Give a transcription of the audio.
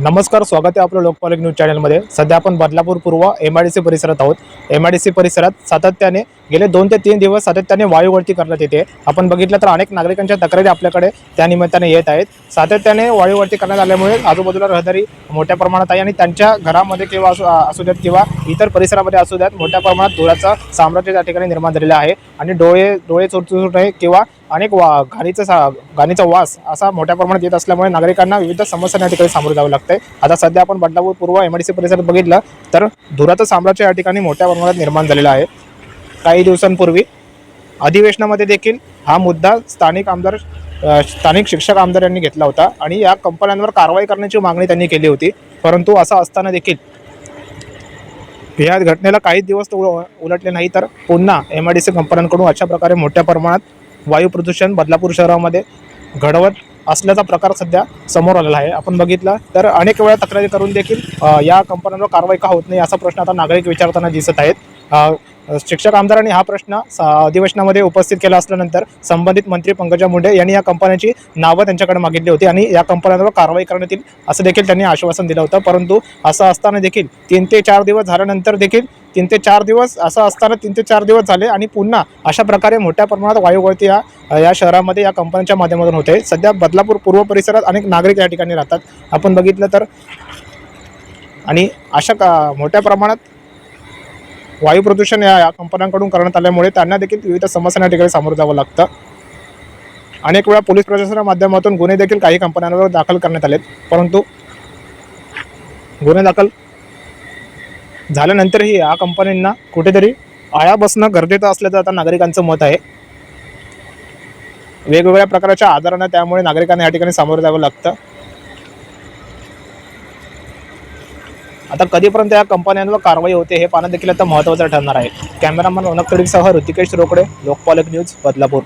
नमस्कार स्वागत आहे आपलं लोकपालक न्यूज चॅनलमध्ये. सध्या आपण बदलापूर पूर्व एम आय डी सी परिसरात आहोत. एम आय डी सी परिसरात सातत्याने गेले दोन ते तीन दिवस सातत्याने वायूगळती करण्यात येते. आपण बघितलं तर अनेक नागरिकांच्या तक्रारी आपल्याकडे त्या निमित्ताने येत आहेत. सातत्याने वायूगळती करण्यात आल्यामुळे आजूबाजूला रहदारी मोठ्या प्रमाणात आहे आणि त्यांच्या घरामध्ये किंवा असू असू द्यात किंवा इतर परिसरामध्ये असू द्यात मोठ्या प्रमाणात धुराचं साम्राज्य त्या ठिकाणी निर्माण झालेलं आहे. आणि डोळे डोळे चुरचुर किंवा अनेक वा घाणीचा सा घाणीचा वास असा मोठ्या प्रमाणात येत असल्यामुळे नागरिकांना विविध समस्यांना या ठिकाणी सामोरं जावं लागतंय. आता सध्या आपण बदलापूर पूर्व एम डी सी परिसरात बघितलं तर धुराचं साम्राज्य या ठिकाणी मोठ्या प्रमाणात निर्माण झालेलं आहे. काही दिवसांपूर्वी अधिवेशनामध्ये देखील हा मुद्दा स्थानिक आमदार स्थानिक शिक्षक आमदार यांनी घेतला होता आणि या कंपन्यांवर कारवाई करण्याची मागणी त्यांनी केली होती. परंतु असं असताना देखील या घटनेला काही दिवस उलटले नाही तर पुन्हा एम आय डी सी कंपन्यांकडून अशा प्रकारे मोठ्या प्रमाणात वायू प्रदूषण बदलापूर शहरामध्ये घडवत असल्याचा प्रकार सध्या समोर आलेला आहे. आपण बघितला तर अनेक वेळा तक्रारी करून देखील या कंपन्यांवर कारवाई का होत नाही असा प्रश्न आता नागरिक विचारताना दिसत आहेत. शिक्षक आमदारांनी हा प्रश्न अधिवेशनामध्ये उपस्थित केला असल्यानंतर संबंधित मंत्री पंकजा मुंडे यांनी या कंपन्यांची नावं त्यांच्याकडे मागितली होती आणि या कंपन्यांवर कारवाई करण्यात येईल असं देखील त्यांनी आश्वासन दिलं होतं. परंतु असं असताना देखील तीन ते चार दिवस झाल्यानंतर देखील तीन ते चार दिवस असं असताना तीन ते चार दिवस झाले आणि पुन्हा अशा प्रकारे मोठ्या प्रमाणात वायुगळती या या शहरामध्ये या कंपन्यांच्या माध्यमातून होते. सध्या बदलापूर पूर्व परिसरात अनेक नागरिक या ठिकाणी राहतात. आपण बघितलं तर आणि अशा का मोठ्या प्रमाणात वायू प्रदूषण या या कंपन्यांकडून करण्यात आल्यामुळे त्यांना देखील विविध समस्यांना या ठिकाणी सामोरं जावं लागतं. अनेक वेळा पोलीस प्रशासनाच्या माध्यमातून गुन्हे देखील काही कंपन्यांवर दाखल करण्यात आलेत. परंतु गुन्हे दाखल झाल्यानंतरही या कंपन्यांना कुठेतरी आळा बसणं गरजेचं असल्याचं आता नागरिकांचं मत आहे. वेगवेगळ्या प्रकारच्या आजारांना त्यामुळे नागरिकांना या ठिकाणी सामोरं जावं लागतं. आता कधीपर्यंत या कंपन्यांवर कारवाई होते हे पाहणं देखील आता महत्त्वाचं ठरणार आहे. Cameraman Raunak Hrishikesh Rokade Lokpalak news Badlapur.